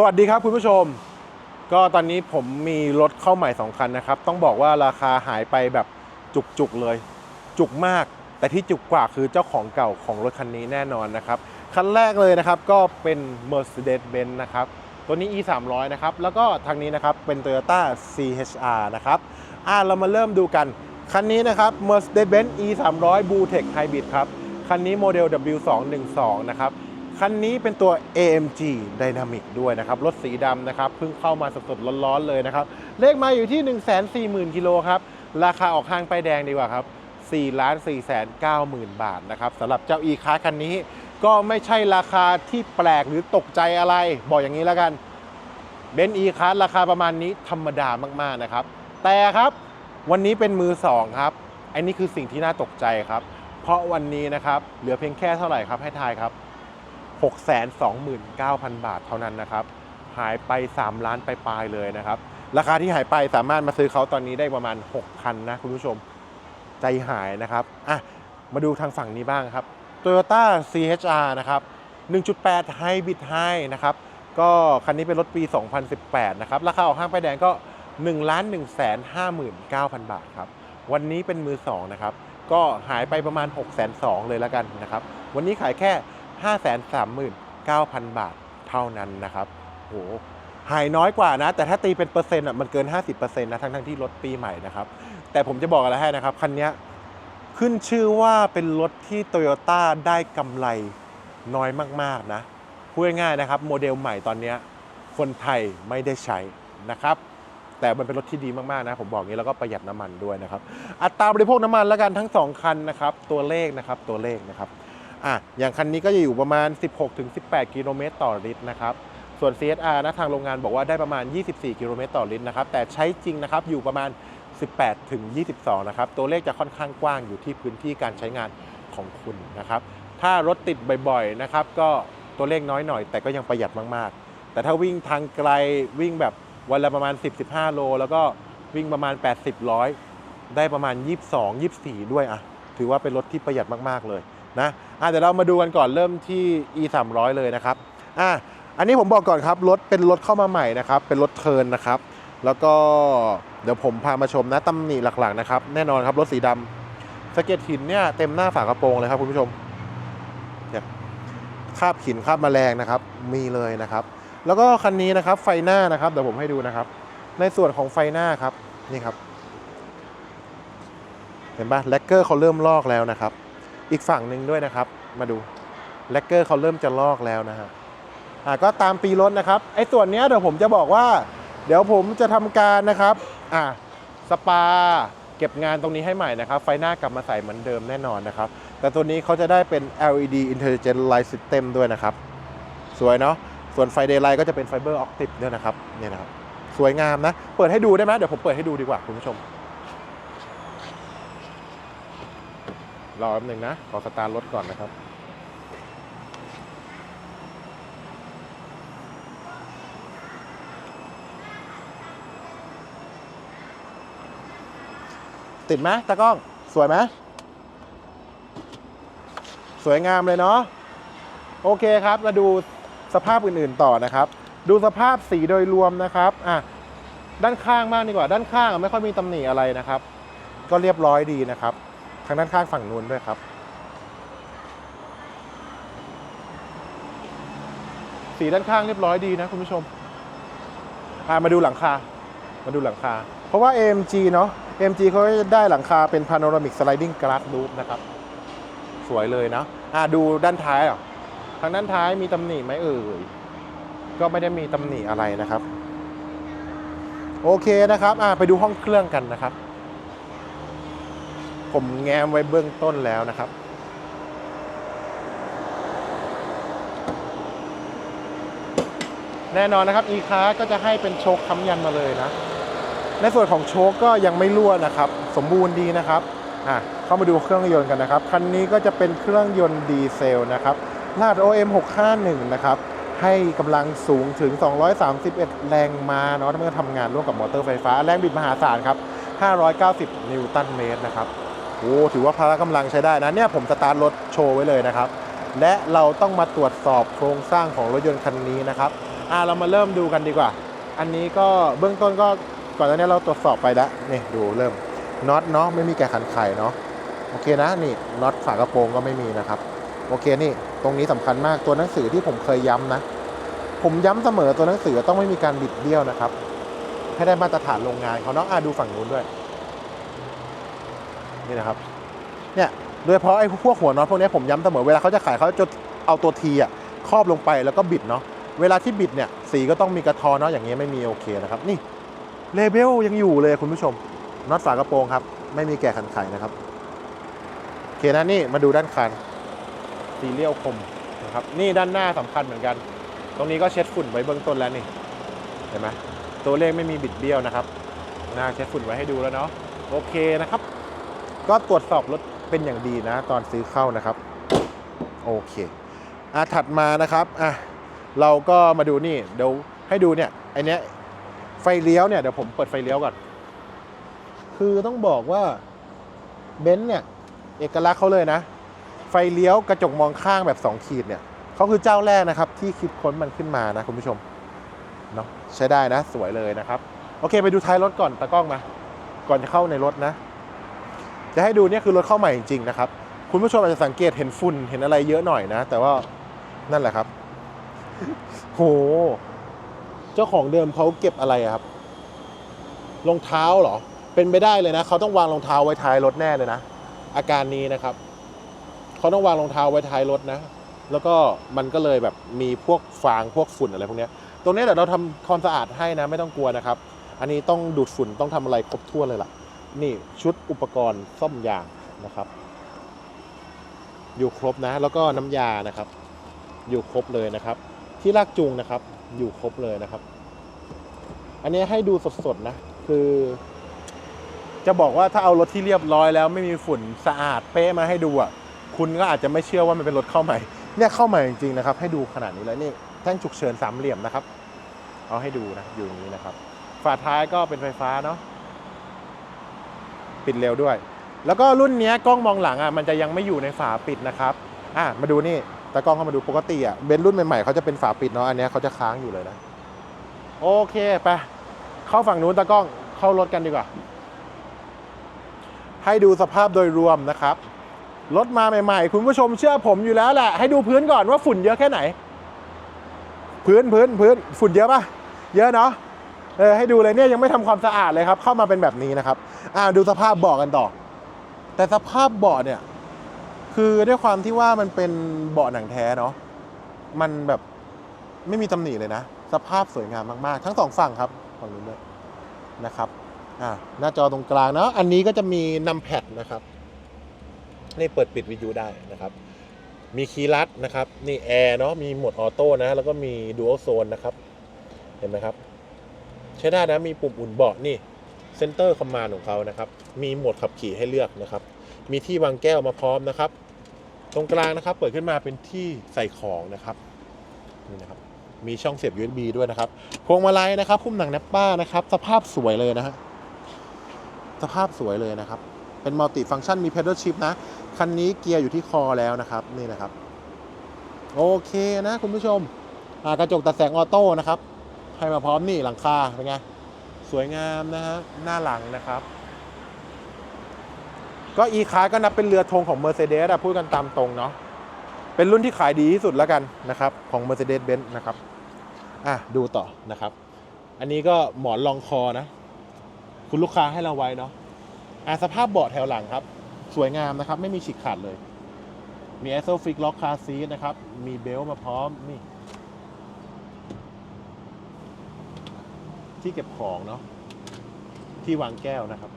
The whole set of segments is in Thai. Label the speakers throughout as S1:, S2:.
S1: สวัสดีครับคุณผู้ชม ก็ตอนนี้ผมมีรถเข้าใหม่ 2 คันนะครับ ต้องบอกว่าราคาหายไปแบบจุกๆเลย จุกมาก แต่ที่จุกกว่าคือเจ้าของเก่าของรถคันนี้แน่นอนนะครับ คันแรกเลยนะครับก็เป็น Mercedes-Benz นะครับ ตัวนี้ E 3 0 0นะครับ แล้วก็ทางนี้นะครับเป็น Toyota CHR นะครับอ่าเรามาเริ่มดูกัน คันนี้นะครับ Mercedes-Benz E 3 0 0 Blue Tech Hybrid ครับ คันนี้โมเดล W212 นะครับ คันนี้เป็นตัว AMG Dynamic ด้วยนะครับ รถสีดำนะครับ เพิ่งเข้ามาสดๆ ร้อนๆ เลยนะครับ เลขมาอยู่ที่ 140,000กิโลครับ ราคาออกห้างไปแดงดีกว่าครับ4ล้าน4แสน9หมื่นบาทนะครับสำหรับเจ้า e c a r คันนี้ ก็ไม่ใช่ราคาที่แปลกหรือตกใจอะไร บอกอย่างนี้แล้วกันเบนซ์ e c a r ราคาประมาณนี้ธรรมดามากๆนะครับ แต่ครับวันนี้เป็นมือ2ครับอันนี้คือสิ่งที่น่าตกใจครับ เพราะวันนี้นะครับเหลือเพียงแค่เท่าไหร่ครับให้ทายครับ 629,000 บาทเท่านั้นนะครับ หายไป 3 ล้านไปปลายๆเลยนะครับ ราคาที่หายไปสามารถมาซื้อเขาตอนนี้ได้ประมาณ6,000นะคุณผู้ชมใจหายนะครับอะมาดูทางฝั่งนี้บ้างครับ Toyota CHR นะครับ 1.8 Hybrid High นะครับ ก็คันนี้เป็นรถปี 2018 นะครับ ราคาออกห้างไปแดงก็1ล้าน1แสน59,000 บาทครับ วันนี้เป็นมือ 2 นะครับ ก็หายไปประมาณ 6 2 0 0 0เลยแล้วกันนะครับ วันนี้ขายแค่ 539,000 บาทเท่านั้นนะครับโหหายน้อยกว่านะ แต่ถ้าตีเป็นเปอร์เซ็นต์อะมันเกิน 50%นะทั้งทั้งที่รถปีใหม่นะครับ แต่ผมจะบอกอะไรให้นะครับ คันนี้ขึ้นชื่อว่าเป็นรถที่โตโยต้าได้กำไรน้อยมากๆนะพูดง่ายๆนะครับ โมเดลใหม่ตอนนี้คนไทยไม่ได้ใช้นะครับ แต่มันเป็นรถที่ดีมากๆนะ ผมบอกงี้แล้วก็ประหยัดน้ำมันด้วยนะครับ อัตราบริโภคน้ำมันแล้วกันทั้ง 2 คันนะครับ ตัวเลขนะครับตัวเลขนะครับ อะอย่างคันนี้ก็จะอยู่ประมาณ 16-18 กิโลเมตรต่อลิตรนะครับส่วน CSR นะทางโรงงานบอกว่าได้ประมาณ 24 กิโลเมตรต่อลิตรนะครับ แต่ใช้จริงนะครับอยู่ประมาณ 18 ถึง 22 นะครับ ตัวเลขจะค่อนข้างกว้างอยู่ที่พื้นที่การใช้งานของคุณนะครับ ถ้ารถติดบ่อยๆนะครับ ก็ตัวเลขน้อยหน่อย แต่ก็ยังประหยัดมากๆ แต่ถ้าวิ่งทางไกลวิ่งแบบวันละประมาณ 10-15 โล แล้วก็วิ่งประมาณ 80ร้อยได้ประมาณ 22 24 ด้วยอะถือว่าเป็นรถที่ประหยัดมากๆเลย นะอะเดี๋ยวเรามาดูกันก่อนเริ่มที่ e 3 0 0เลยนะครับอะอันนี้ผมบอกก่อนครับรถเป็นรถเข้ามาใหม่นะครับเป็นรถเทิร์นนะครับ แล้วก็เดี๋ยวผมพามาชมนะตำหนิหลักๆนะครับแน่นอนครับรถสีดำสะเก็ตหินเนี่ยเต็มหน้าฝากระโปรงเลยครับคุณผู้ชมเนี่ยคราบหินคราบแมลงนะครับ มีเลยนะครับ แล้วก็คันนี้นะครับไฟหน้านะครับเดี๋ยวผมให้ดูนะครับ ในส่วนของไฟหน้าครับนี่ครับ เห็นปะแล็กเกอร์เขาเริ่มลอกแล้วนะครับ อีกฝั่งหนึ่งด้วยนะครับ มาดูแลกเกอร์เขาเริ่มจะลอกแล้วนะฮะอ่าก็ตามปีรถนะครับไอ้ส่วนเนี้ยเดี๋ยวผมจะบอกว่า เดี๋ยวผมจะทำการนะครับอ่าสปาเก็บงานตรงนี้ให้ใหม่นะครับ ไฟหน้ากลับมาใส่เหมือนเดิมแน่นอนนะครับ แต่ตัวนี้เขาจะได้เป็น LED Intelligent Light System ด้วยนะครับ สวยเนาะส่วนไฟเดย์ไลท์ก็จะเป็นไฟเบอร์ออปติกด้วยนะครับเนี่ยนะครับ สวยงามนะ เปิดให้ดูได้ไหมเดี๋ยวผมเปิดให้ดูดีกว่าคุณผู้ชม รอแป๊บหนึ่งนะ ขอสตาร์ทรถก่อนนะครับ ติดไหมตากล้อง สวยไหมสวยงามเลยเนาะโอเคครับ มาดูสภาพอื่นๆต่อนะครับ ดูสภาพสีโดยรวมนะครับอะด้านข้างบ้างดีกว่า ด้านข้างไม่ค่อยมีตำหนิอะไรนะครับ ก็เรียบร้อยดีนะครับ ทางด้านข้างฝั่งนู้นด้วยครับ สีด้านข้างเรียบร้อยดีนะคุณผู้ชมอะมาดูหลังคา มาดูหลังคา เพราะว่า AMG เนาะ AMG เขาจะได้หลังคาเป็น Panoramic Sliding Glass Roof นะครับ สวยเลยนะอะดูด้านท้ายอะทางด้านท้ายมีตำหนิไหมเอ่ย ก็ไม่ได้มีตำหนิอะไรนะครับ โอเคนะครับอะไปดูห้องเครื่องกันนะครับ ผมแง้มไว้เบื้องต้นแล้วนะครับ แน่นอนนะครับ e c a r ก็จะให้เป็นโชคค้ำยันมาเลยนะ ในส่วนของโชคก็ยังไม่รั่วนะครับ สมบูรณ์ดีนะครับอะเข้ามาดูเครื่องยนต์กันนะครับ คันนี้ก็จะเป็นเครื่องยนต์ดีเซลนะครับลาด OM 651นะครับให้กำลังสูงถึง 231 แรงม้าเนาะเมื่อทำงานร่วมกับมอเตอร์ไฟฟ้า แรงบิดมหาศาลครับ 590 นิวตันเมตรนะครับ โอ้ถือว่าพละกำลังใช้ได้นะเนี่ยผมสตาร์ทรถโชว์ไว้เลยนะครับ และเราต้องมาตรวจสอบโครงสร้างของรถยนต์คันนี้นะครับอ่าเรามาเริ่มดูกันดีกว่า อันนี้ก็เบื้องต้นก็ก่อนหน้านี้เราตรวจสอบไปแล้วนี่ดูเริ่มน็อตเนาะไม่มีแกะขันไข่เนาะโอเคนะนี่น็อตฝากระโปรงก็ไม่มีนะครับ โอเคนี่ตรงนี้สำคัญมากตัวหนังสือที่ผมเคยย้ำนะ ผมย้ำเสมอตัวหนังสือต้องไม่มีการบิดเบี้ยวนะครับ ให้ได้มาตรฐานโรงงานเขาเนาะอะดูฝั่งนู้นด้วย นี่นะครับเนี่ยโดยเฉพาะไอ้พวกหัวน็อตพวกนี้ผมย้ำเสมอเวลาเขาจะขายเขาจะเอาตัวทีอะครอบลงไปแล้วก็บิดเนาะเวลาที่บิดเนี่ยสีก็ต้องมีกระทอเนาะอย่างเงี้ยไม่มีโอเคนะครับนี่เลเบลยังอยู่เลยคุณผู้ชมน็อตฝากระโปรงครับ ไม่มีแกะขันไขนะครับโอเคนะนี่มาดูด้านคันซีเรียลคมนะครับนี่ด้านหน้าสำคัญเหมือนกัน ตรงนี้ก็เช็ดฝุ่นไว้เบื้องต้นแล้วนี่เห็นไหมตัวเลขไม่มีบิดเบี้ยวนะครับหน้าเช็ดฝุ่นไว้ให้ดูแล้วเนาะโอเคนะครับ ก็ตรวจสอบรถเป็นอย่างดีนะ ตอนซื้อเข้านะครับ โอเคอะถัดมานะครับอะเราก็มาดูนี่เดี๋ยวให้ดูเนี่ยไอเนี้ยไฟเลี้ยวเนี่ยเดี๋ยวผมเปิดไฟเลี้ยวก่อน คือต้องบอกว่าเบนซ์เนี่ยเอกลักษณ์เขาเลยนะ ไฟเลี้ยวกระจกมองข้างแบบ 2 ขีดเนี่ยเขาคือเจ้าแรกนะครับ ที่คิดค้นมันขึ้นมานะคุณผู้ชมเนาะใช้ได้นะสวยเลยนะครับ โอเคไปดูท้ายรถก่อนตากล้องมา ก่อนจะเข้าในรถนะ จะให้ดูเนี่ยคือรถเข้าใหม่จริงๆนะครับคุณผู้ชมอาจจะสังเกตเห็นฝุ่นเห็นอะไรเยอะหน่อยนะ แต่ว่านั่นแหละครับ โห เจ้าของเดิมเขาเก็บอะไรครับรองเท้าเหรอ เป็นไปได้เลยนะเขาต้องวางรองเท้าไว้ท้ายรถแน่เลยนะอาการนี้นะครับเขาต้องวางรองเท้าไว้ท้ายรถนะ แล้วก็มันก็เลยแบบมีพวกฟางพวกฝุ่นอะไรพวกนี้ตรงนี้เดี๋ยวเราทำความสะอาดให้นะ ไม่ต้องกลัวนะครับ อันนี้ต้องดูดฝุ่นต้องทำอะไรครบถ้วนเลยล่ะ นี่ชุดอุปกรณ์ซ่อมยางนะครับ อยู่ครบนะ แล้วก็น้ำยานะครับ อยู่ครบเลยนะครับ ที่ลากจูงนะครับ อยู่ครบเลยนะครับ อันนี้ให้ดูสดๆนะ คือ จะบอกว่าถ้าเอารถที่เรียบร้อยแล้วไม่มีฝุ่นสะอาดเป๊ะมาให้ดูอะคุณก็อาจจะไม่เชื่อว่ามันเป็นรถเข้าใหม่ เนี่ยเข้าใหม่จริงๆนะครับ ให้ดูขนาดนี้เลยนี่แท่งฉุกเฉินสามเหลี่ยมนะครับ เอาให้ดูนะอยู่อย่างนี้นะครับ ฝาท้ายก็เป็นไฟฟ้าเนาะ ปิดเร็วด้วย แล้วก็รุ่นนี้กล้องมองหลังอะมันจะยังไม่อยู่ในฝาปิดนะครับอะมาดูนี่ตากล้องเข้ามาดูปกติอะเบนซ์รุ่นใหม่ๆเขาจะเป็นฝาปิดเนาะอันนี้เขาจะค้างอยู่เลยนะโอเคไปเข้าฝั่งนู้นตากล้องเข้ารถกันดีกว่า ให้ดูสภาพโดยรวมนะครับรถมาใหม่ๆ คุณผู้ชมเชื่อผมอยู่แล้วแหละให้ดูพื้นก่อนว่าฝุ่นเยอะแค่ไหน พื้นพื้นพื้นฝุ่นเยอะปะเยอะเนาะ เออให้ดูเลยเนี่ยยังไม่ทำความสะอาดเลยครับ เข้ามาเป็นแบบนี้นะครับอ่าดูสภาพเบาะกันต่อ แต่สภาพเบาะเนี่ย คือด้วยความที่ว่ามันเป็นเบาะหนังแท้เนาะมันแบบไม่มีตำหนิเลยนะ สภาพสวยงามมากๆ ทั้งสองฝั่งครับฝั่งนู้นด้วยนะครับอ่าหน้าจอตรงกลางเนาะอันนี้ก็จะมีนัมแพดนะครับนี่เปิดปิดวิทยุได้นะครับ มีคีย์ลัดนะครับ นี่แอร์เนาะมีโหมดออโต้นะ แล้วก็มีดูอัลโซนนะครับ เห็นไหมครับ ใช้ได้นะมีปุ่มอุ่นเบาะนี่เซนเตอร์คอมมานด์ของเขานะครับ มีโหมดขับขี่ให้เลือกนะครับ มีที่วางแก้วมาพร้อมนะครับ ตรงกลางนะครับ เปิดขึ้นมาเป็นที่ใส่ของนะครับนี่นะครับ มีช่องเสียบ USB ด้วยนะครับ พวงมาลัยนะครับพุ่มหนังแนปป้านะครับ สภาพสวยเลยนะฮะสภาพสวยเลยนะครับ เป็นมัลติฟังก์ชันมี pedal shift นะ คันนี้เกียร์อยู่ที่คอแล้วนะครับ นี่นะครับ โอเคนะคุณผู้ชมกระจกตัดแสงออโต้นะครับ ให้มาพร้อมนี่หลังคาเป็นไงสวยงามนะฮะหน้าหลังนะครับ ก็ e c a r ก็นับเป็นเรือธงของ Mercedes อะพูดกันตามตรงเนาะเป็นรุ่นที่ขายดีที่สุดแล้วกันนะครับ ของ Mercedes-Benz นะครับอะดูต่อนะครับ อันนี้ก็หมอนรองคอนะ คุณลูกค้าให้เราไว้เนาะอะสภาพเบาะแถวหลังครับ สวยงามนะครับ ไม่มีฉีกขาดเลย มี a s o f i x Lock Car Seat นะครับ มีเบลมาพร้อมนี่ ที่เก็บของเนาะที่วางแก้วนะครับ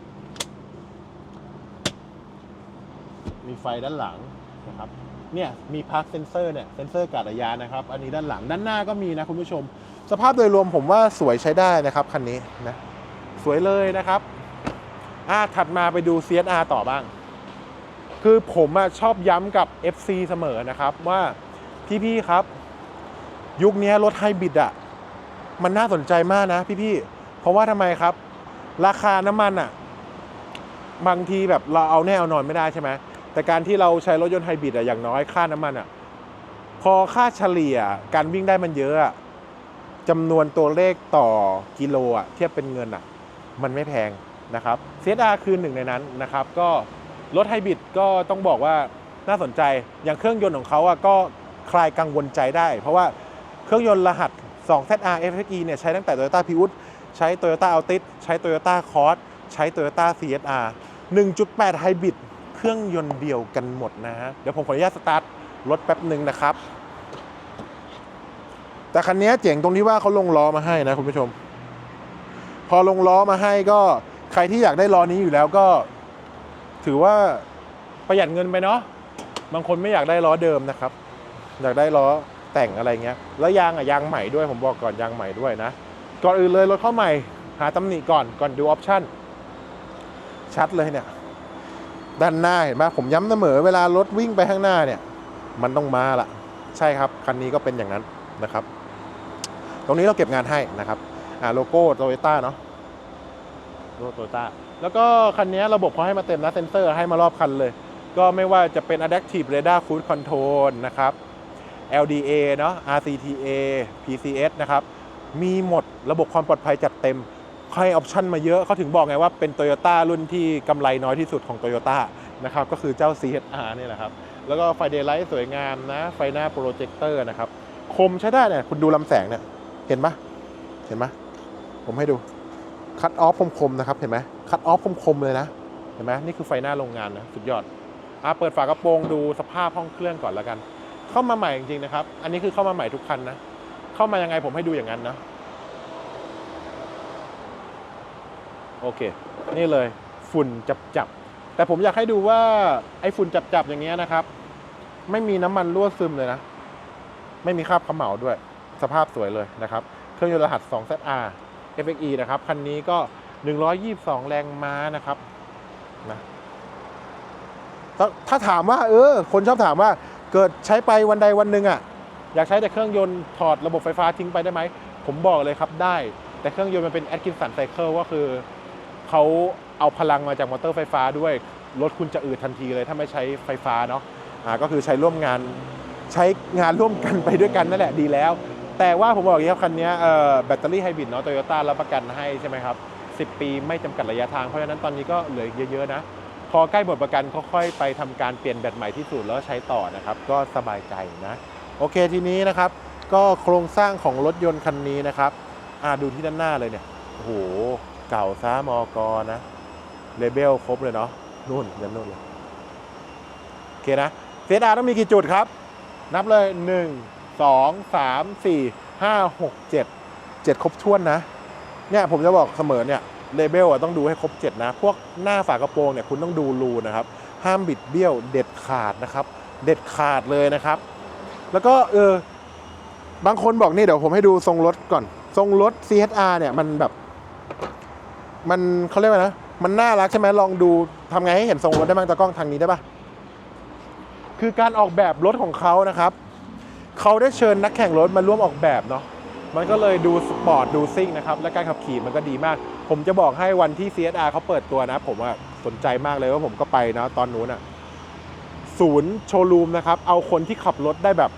S1: มีไฟด้านหลังนะครับ เนี่ยมีพาร์คเซนเซอร์เนี่ยเซนเซอร์การระยะนะครับ อันนี้ด้านหลังด้านหน้าก็มีนะคุณผู้ชม สภาพโดยรวมผมว่าสวยใช้ได้นะครับคันนี้นะสวยเลยนะครับอ่าถัดมาไปดู CSR ต่อบ้าง คือผมอะชอบย้ำกับ FC เสมอนะครับว่าพี่ๆครับ ยุคนี้รถไฮบริดอะ มันน่าสนใจมากนะพี่ๆ เพราะว่าทำไมครับ ราคาน้ำมันอะบางทีแบบเราเอาแน่เอานอนไม่ได้ใช่ไหมแต่การที่เราใช้รถยนต์ไฮบริดอะอย่างน้อยค่าน้ำมันอะพอค่าเฉลี่ยการวิ่งได้มันเยอะอะจำนวนตัวเลขต่อกิโลอะเทียบเป็นเงินอะมันไม่แพงนะครับ CSR คือหนึ่งในนั้นนะครับ ก็รถไฮบริดก็ต้องบอกว่าน่าสนใจอย่างเครื่องยนต์ของเขาอะก็คลายกังวลใจได้ เพราะว่าเครื่องยนต์รหัส 2ZR FXE เนี่ยใช้ตั้งแต่ Toyota Prius ใช้ Toyota Altis ใช้ Toyota Cross ใช้ Toyota CSR 1.8ไฮบริดเครื่องยนต์เดียวกันหมดนะฮะ เดี๋ยวผมขออนุญาตสตาร์ทรถแป๊บหนึ่งนะครับ แต่คันนี้เจ๋งตรงที่ว่าเขาลงล้อมาให้นะคุณผู้ชม พอลงล้อมาให้ก็ใครที่อยากได้ล้อนี้อยู่แล้วก็ ถือว่าประหยัดเงินไปเนาะบางคนไม่อยากได้ล้อเดิมนะครับ อยากได้ล้อ แต่งอะไรเงี้ยแล้วยางอะยางใหม่ด้วยผมบอกก่อนยางใหม่ด้วยนะก่อนอื่นเลยรถเข้าใหม่ หาตำหนิก่อนก่อนดูออปชั่นชัดเลยเนี่ยด้านหน้าเห็นไหมผมย้ำเสมอเวลารถวิ่งไปข้างหน้าเนี่ย มันต้องมาละใช่ครับคันนี้ก็เป็นอย่างนั้นนะครับ ตรงนี้เราเก็บงานให้นะครับอ่าโลโก้โตโยต้าเนาะโลโก้โตโยต้าแล้วก็คันนี้ระบบเขาให้มาเต็มนะเซนเซอร์ให้มารอบคันเลย ก็ไม่ว่าจะเป็น Adaptive Radar Cruise Control นะครับ LDA เนาะ RCTA PCS นะครับ มีหมดระบบความปลอดภัยจัดเต็มให้ออปชั่นมาเยอะเขาถึงบอกไงว่าเป็น Toyota รุ่นที่กำไรน้อยที่สุดของ Toyota นะครับ ก็คือเจ้า CHR นี่แหละครับ แล้วก็ไฟเดย์ไลท์สวยงามนะ ไฟหน้าโปรเจคเตอร์นะครับ คมใช้ได้เนี่ยคุณดูลำแสงเนี่ย เห็นปะเห็นปะผมให้ดูคัตออฟคมๆนะครับ เห็นไหมคัตออฟคมๆเลยนะ เห็นไหมนี่คือไฟหน้าโรงงานนะ สุดยอดอะเปิดฝากระโปรงดูสภาพห้องเครื่องก่อนแล้วกัน เข้ามาใหม่จริงๆนะครับ อันนี้คือเข้ามาใหม่ทุกคันนะ เข้ามายังไงผมให้ดูอย่างนั้นนะ โอเค นี่เลยฝุ่นจับจับๆแต่ผมอยากให้ดูว่าไอ้ฝุ่นจับจับๆอย่างเงี้ยนะครับ ไม่มีน้ำมันรั่วซึมเลยนะ ไม่มีคราบเขม่าด้วย สภาพสวยเลยนะครับ เครื่องยนต์รหัส 2ZR FXE นะครับ คันนี้ก็ 122 แรงม้านะครับนะถ้าถามว่า เออ คนชอบถามว่า เกิดใช้ไปวันใดวันหนึ่งอะ่ะอยากใช้แต่เครื่องยนต์ถอดระบบไฟฟ้าทิ้งไปได้ไหม ผมบอกเลยครับได้ แต่เครื่องยนต์มันเป็น Atkinson Cycle ก็คือเขาเอาพลังมาจากมอเตอร์ไฟฟ้าด้วย รถคุณจะอืดทันทีเลยถ้าไม่ใช้ไฟฟ้าเนาะอ่าก็คือใช้ร่วมงานใช้งานร่วมกันไปด้วยกันนั่นแหละดีแล้ว แต่ว่าผมบอกอย่างนี้ครับคันนี้แบตเตอรี่ไฮบริดเนาะโตโยต้ารับประกันให้ใช่ไหมครับ 10 ปีไม่จำกัดระยะทางเพราะฉะนั้นตอนนี้ก็เหลือเยอะๆนะ พอใกล้หมดประกันก็ค่อยไปทำการเปลี่ยนแบตใหม่ที่สุดแล้วใช้ต่อนะครับ ก็สบายใจนะโอเคทีนี้นะครับ ก็โครงสร้างของรถยนต์คันนี้นะครับอ่าดูที่ด้านหน้าเลยเนี่ยโอ้โหเก่าซ้ามอกอนะเลเบลครบเลยเนาะนู่นยันนู่นเลยโอเคนะเซตอาต้องมีกี่จุดครับ นับเลย 1 2 3 4 5 6 7 7 ครบถ้วนนะเนี่ยผมจะบอกเสมอเนี่ย เลเบลอะต้องดูให้ครบ 7 นะ พวกหน้าฝากระโปรงเนี่ยคุณต้องดูรูนะครับ ห้ามบิดเบี้ยวเด็ดขาดนะครับ เด็ดขาดเลยนะครับ แล้วก็เออบางคนบอกนี่เดี๋ยวผมให้ดูทรงรถก่อน ทรงรถ CHR เนี่ยมันแบบ มันเขาเรียกว่านะ มันน่ารักใช่ไหมลองดูทำไงให้เห็นทรงรถได้บ้างตากล้องทางนี้ได้ปะคือการออกแบบรถของเขานะครับเขาได้เชิญนักแข่งรถมาร่วมออกแบบเนาะ มันก็เลยดูสปอร์ตดูซิ่งนะครับ และการขับขี่มันก็ดีมาก ผมจะบอกให้วันที่ CSR เขาเปิดตัวนะ ผมว่าสนใจมากเลยว่าผมก็ไปนะตอนนู้นอะศูนย์โชว์รูมนะครับ เอาคนที่ขับรถได้แบบ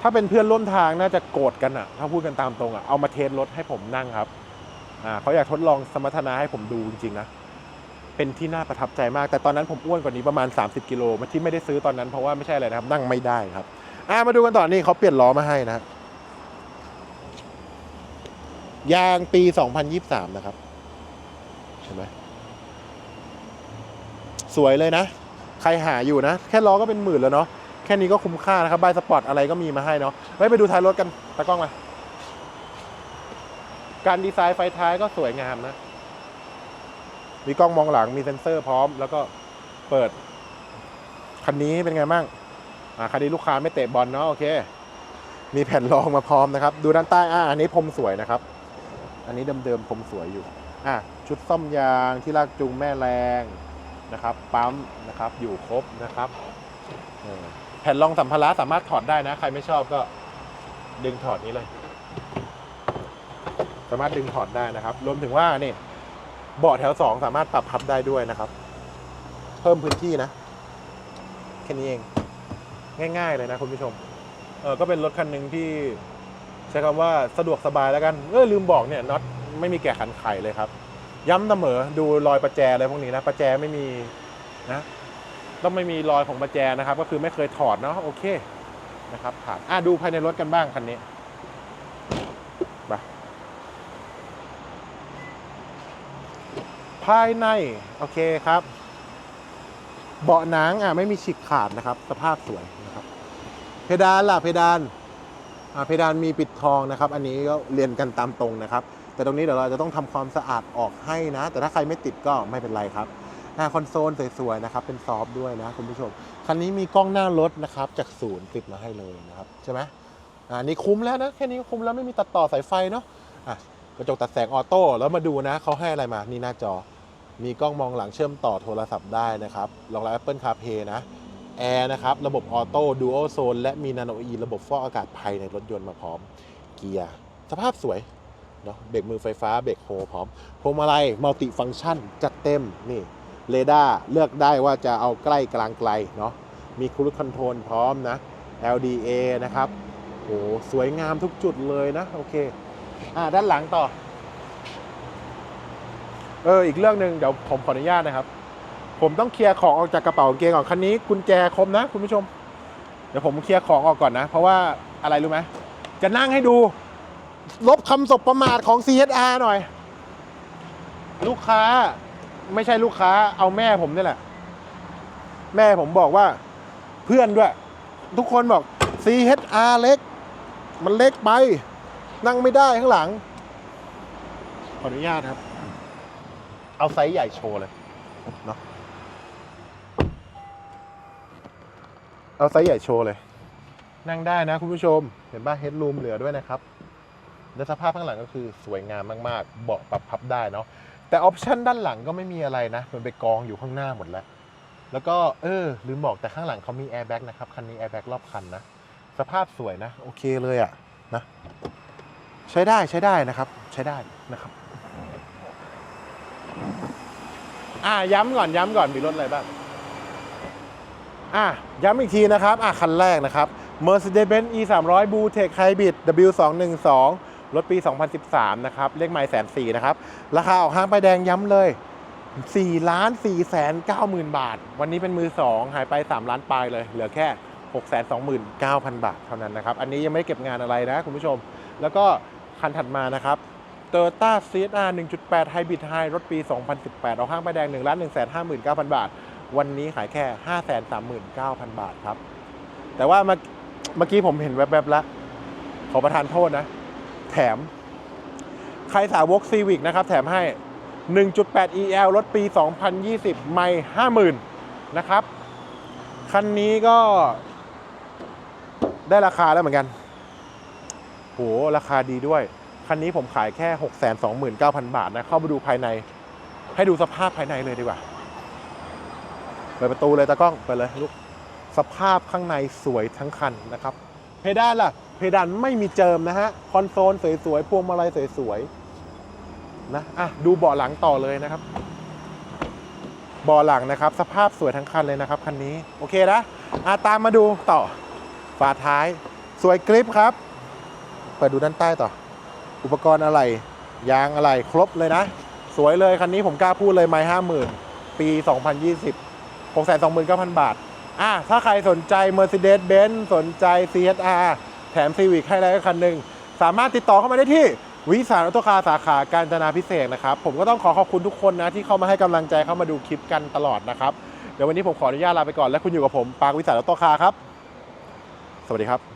S1: ถ้าเป็นเพื่อนร่วมทางน่าจะโกรธกันอะถ้าพูดกันตามตรงอะเอามาเทสรถให้ผมนั่งครับอ่าเขาอยากทดลองสมรรถนะให้ผมดูจริงๆนะเป็นที่น่าประทับใจมาก แต่ตอนนั้นผมอ้วนกว่านี้ประมาณ 30 กิโลมาที่ไม่ได้ซื้อตอนนั้นเพราะว่าไม่ใช่อะไรนะครับ นั่งไม่ได้ครับอ่ามาดูกันต่อนี่เขาเปลี่ยนล้อมาให้นะ ยางปี 2023 นะครับ เห็นไหมสวยเลยนะ ใครหาอยู่นะ แค่ล้อก็เป็นหมื่นแล้วเนาะแค่นี้ก็คุ้มค่านะครับบายสปอร์ตอะไรก็มีมาให้เนาะไว้ไปดูท้ายรถกันตากล้องมา การดีไซน์ไฟท้ายก็สวยงามนะ มีกล้องมองหลังมีเซ็นเซอร์พร้อม แล้วก็เปิด คันนี้เป็นไงบ้างอ่าคันนี้ลูกค้าไม่เตะบอลเนาะโอเค มีแผ่นรองมาพร้อมนะครับ ดูด้านใต้อ่าอันนี้พรมสวยนะครับ อันนี้เดิมๆพรมสวยอยู่อะชุดซ่อมยางที่ลากจูงแม่แรงนะครับปั๊มนะครับอยู่ครบนะครับเออแผ่นรองสัมภาระสามารถถอดได้นะ ใครไม่ชอบก็ดึงถอดนี้เลย สามารถดึงถอดได้นะครับ รวมถึงว่านี่เบาะแถวสองสามารถปรับพับได้ด้วยนะครับ เพิ่มพื้นที่นะแค่นี้เอง ง่าย ๆ เลยนะคุณผู้ชม เออก็เป็นรถคันหนึ่งที่ ใช้คำว่าสะดวกสบายแล้วกันเออลืมบอกเนี่ยน็อตไม่มีแกะขันไขเลยครับ ย้ำเสมอดูรอยประแจอะไรพวกนี้นะประแจไม่มีนะต้องไม่มีรอยของประแจนะครับ ก็คือไม่เคยถอดเนาะโอเคนะครับผ่านอะดูภายในรถกันบ้างคันนี้ไปภายในโอเคครับ เบาะหนังอะไม่มีฉีกขาดนะครับ สภาพสวยนะครับ เพดานล่ะเพดาน เพดานมีปิดทองนะครับ อันนี้ก็เรียนกันตามตรงนะครับ แต่ตรงนี้เดี๋ยวเราจะต้องทำความสะอาดออกให้นะ แต่ถ้าใครไม่ติดก็ไม่เป็นไรครับหน้าคอนโซลสวยๆนะครับเป็นซอฟต์ด้วยนะคุณผู้ชม คันนี้มีกล้องหน้ารถนะครับจากศูนย์ติดมาให้เลยนะครับใช่ไหมอ่านี่คุ้มแล้วนะแค่นี้คุ้มแล้วไม่มีตัดต่อสายไฟเนาะอะกระจกตัดแสงออโต้แล้วมาดูนะเขาให้อะไรมานี่หน้าจอ มีกล้องมองหลังเชื่อมต่อโทรศัพท์ได้นะครับรองรับ Apple CarPlay นะ แอร์นะครับ ระบบออโต้ดู l โซนและมีนาโนอีระบบฟอกอากาศภายในรถยนต์มาพร้อม เกียร์ สภาพสวยเนาะเบรกมือไฟฟ้าเบรกโฮพร้อมพวงมาลัยมัลติฟัง c t ชันจัดเต็มนี่เรดาร์เลือกได้ว่าจะเอาใกล้กลางไกลเนาะมีครู i คอนโทรลพร้อมนะ LDA นะครับโหสวยงามทุกจุดเลยนะ โอเค อ่า ด้านหลังต่อ เออ อีกเรื่องหนึ่งเดี๋ยวผมขออนุญาตนะครับ ผมต้องเคลียร์ของออกจากกระเป๋าเกงก่อนคันนี้กุญแจคมนะ คุณผู้ชม เดี๋ยวผมเคลียร์ของออกก่อนนะ เพราะว่าอะไรรู้ไหมจะนั่งให้ดู ลบคำสบประมาทของ CSR หน่อย ลูกค้าไม่ใช่ลูกค้าเอาแม่ผมนี่แหละ แม่ผมบอกว่าเพื่อนด้วย ทุกคนบอก CHR เล็ก มันเล็กไป นั่งไม่ได้ข้างหลัง ขออนุญาตครับ เอาไซส์ใหญ่โชว์เลยเนาะ เอาไซส์ใหญ่โชว์เลย นั่งได้นะคุณผู้ชม เห็นป่ะเฮดรูมเหลือด้วยนะครับ และสภาพข้างหลังก็คือสวยงามมากๆ เบาะปรับพับได้เนาะ แต่ออปชันด้านหลังก็ไม่มีอะไรนะ มันไปกองอยู่ข้างหน้าหมดแล้ว แล้วก็เออลืมบอกแต่ข้างหลังเขามีแอร์แบ็กนะครับ คันนี้แอร์แบ็กรอบคันนะ สภาพสวยนะ โอเคเลยอะนะ ใช้ได้ใช้ได้นะครับ ใช้ได้นะครับ อะย้ำก่อนย้ำก่อนมีรถอะไรบ้าง อะย้ำอีกทีนะครับอะคันแรกนะครับ Mercedes-Benz E 3 0 0 Blue Tech Hybrid W 2 1 2รถปี 2013 นะครับ เลขไมล์แสนสี่นะครับ ราคาออกห้างไปแดงย้ำเลย4ล้าน4แสน9หมื่นบาท วันนี้เป็นมือ 2 หายไป 3 ล้านปลายเลย เหลือแค่ 6 2 9 0 0 0 บาทเท่านั้นนะครับ อันนี้ยังไม่ได้เก็บงานอะไรนะคุณผู้ชม แล้วก็คันถัดมานะครับ Toyota CSR 1.8 Hybrid High รถปี 2018เอาห้างไปแดง1ล้าน1 5 9 0 0 0 บาท วันนี้ขายแค่ 5 3 9 0 0 0 บาทครับ แต่ว่าเมื่อกี้ผมเห็นแวบๆแล้ว ขอประทานโทษนะ แถม ใครสาวกซีวิกนะครับ แถมให้ 1.8 EL รถปี 2020 ไม่ 50,000 นะครับ คันนี้ก็ได้ราคาแล้วเหมือนกัน โห ราคาดีด้วย คันนี้ผมขายแค่ 629,000 บาทนะ เข้าไปดูภายใน ให้ดูสภาพภายในเลยดีกว่า เปิดประตูเลยตากล้องไปเลยลูกสภาพข้างในสวยทั้งคันนะครับ เพดานล่ะ เพดานไม่มีเจิมนะฮะ คอนโซลสวยๆ พวงมาลัยสวยๆ นะ อะ ดูเบาะหลังต่อเลยนะครับ เบาะหลังนะครับ สภาพสวยทั้งคันเลยนะครับคันนี้ โอเคนะ อะตามมาดูต่อ ฝาท้าย สวยกริปครับ เปิดดูด้านใต้ต่อ อุปกรณ์อะไร ยางอะไร ครบเลยนะ สวยเลยคันนี้ผมกล้าพูดเลยไม่ห้าหมื่นปี 2020 629,000 บาทอะถ้าใครสนใจ Mercedes-Benz สนใจ CSR แถม Civic ให้แล้วคันหนึ่งสามารถติดต่อเข้ามาได้ที่วิสารออโตคาร์สาขาการจนาพิเศษนะครับ ผมก็ต้องขอขอบคุณทุกคนนะ ที่เข้ามาให้กำลังใจเข้ามาดูคลิปกันตลอดนะครับ เดี๋ยววันนี้ผมขออนุญาตลาไปก่อนและคุณอยู่กับผมปางวิสารออโตคาร์ครับ สวัสดีครับ